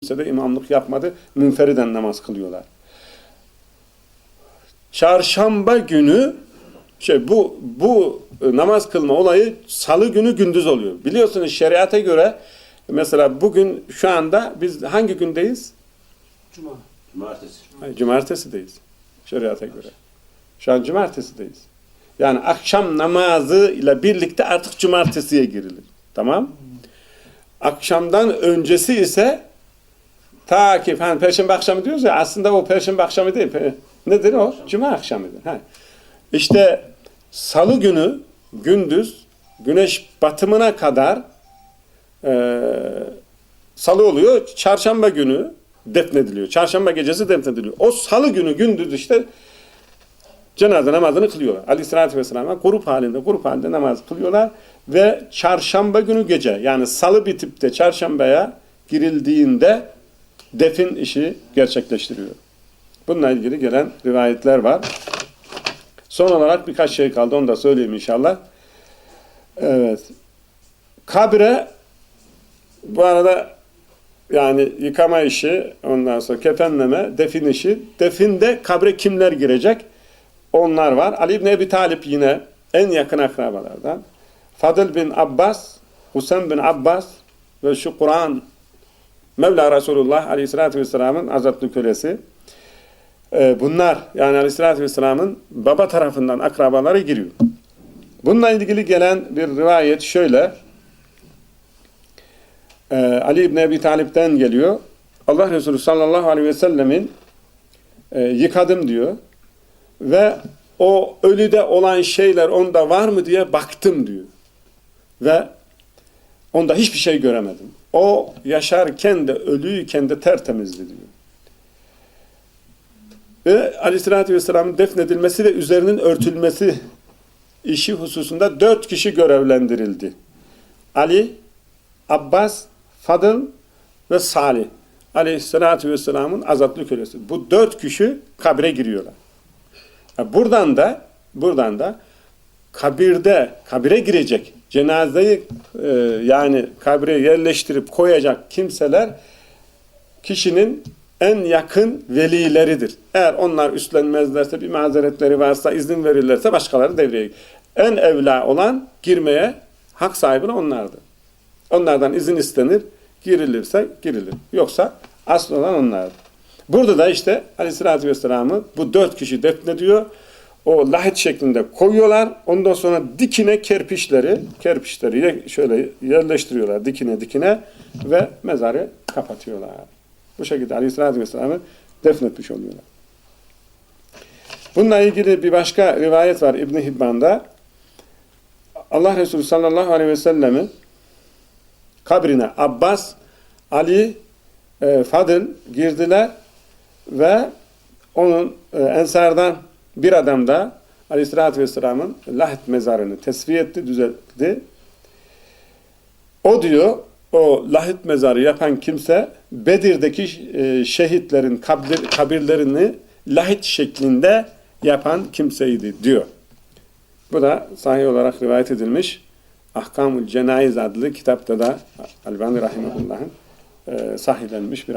kimse de imamlık yapmadı. Münferiden namaz kılıyorlar. Çarşamba günü şey bu bu e, namaz kılma olayı salı günü gündüz oluyor. Biliyorsunuz şeriata göre mesela bugün şu anda biz hangi gündeyiz? Cuma. Cumartesi. Hayır, cumartesideyiz. Şeriata göre. Şu an cumartesideyiz. Yani akşam namazı ile birlikte artık cumartesiye girilir. Tamam? Akşamdan öncesi ise ta ki hani perşembe akşamı diyoruz ya aslında o perşembe akşamı değil. Nedir o? Cuma akşamıdır. Ha. İşte salı günü gündüz güneş batımına kadar eee salı oluyor. Çarşamba günü defnediliyor. Çarşamba gecesi defnediliyor. O salı günü gündüz işte cenaze namazını kılıyorlar. Aleyhissalatü vesselam'a grup halinde grup halinde namaz kılıyorlar ve çarşamba günü gece yani salı bitip de çarşambaya girildiğinde defin işi gerçekleştiriyor. Bununla ilgili gelen rivayetler var. Son olarak birkaç şey kaldı. Onu da söyleyeyim inşallah. Evet. Kabre bu arada yani yıkama işi, ondan sonra kefenleme, defin işi. Definde kabre kimler girecek? Onlar var. Ali İbni Ebi Talip yine en yakın akrabalardan. Fadıl bin Abbas, Hüseyin bin Abbas ve şu Kur'an Mevla Resulullah Aleyhisselatü Vesselam'ın azatlı kölesi. Ee, bunlar yani Aleyhisselatü Vesselam'ın baba tarafından akrabaları giriyor. Bununla ilgili gelen bir rivayet şöyle. Ee, Ali İbni Ebi Talip'ten geliyor. Allah Resulü sallallahu aleyhi ve sellemin e, yıkadım diyor. Ve o ölüde olan şeyler onda var mı diye baktım diyor. Ve onda hiçbir şey göremedim. O yaşarken de ölüyken de tertemizdi diyor. Ve aleyhissalatü vesselamın defnedilmesi ve üzerinin örtülmesi işi hususunda dört kişi görevlendirildi. Ali, Abbas, Fadıl ve Salih. Aleyhissalatü vesselamın azatlı kölesi. Bu dört kişi kabre giriyorlar. Buradan da buradan da kabirde kabire girecek cenazeyi e, yani kabre yerleştirip koyacak kimseler kişinin en yakın velileridir. Eğer onlar üstlenmezlerse bir mazeretleri varsa izin verirlerse başkaları devreye. En evla olan girmeye hak sahibi onlardır. Onlardan izin istenir. Girilirse girilir. Yoksa asıl olan onlardır. Burada da işte Aleyhisselatü Vesselam'ı bu dört kişi defnediyor. O lahit şeklinde koyuyorlar. Ondan sonra dikine kerpiçleri, kerpiçleri şöyle yerleştiriyorlar dikine dikine ve mezarı kapatıyorlar. Bu şekilde Aleyhisselatü Vesselam'ı defnetmiş oluyorlar. Bununla ilgili bir başka rivayet var İbn Hibban'da. Allah Resulü sallallahu aleyhi ve sellem'i kabrine Abbas, Ali, e, Fadıl girdiler ve onun e, ensardan bir adam da Aleyhisselatü Vesselam'ın lahit mezarını tesviye etti, düzeltti. O diyor, o lahit mezarı yapan kimse Bedir'deki e, şehitlerin kabir, kabirlerini lahit şeklinde yapan kimseydi diyor. Bu da sahih olarak rivayet edilmiş. Ahkamul Cenayiz adlı kitapta da Albani Rahimahullah'ın e, sahihlenmiş bir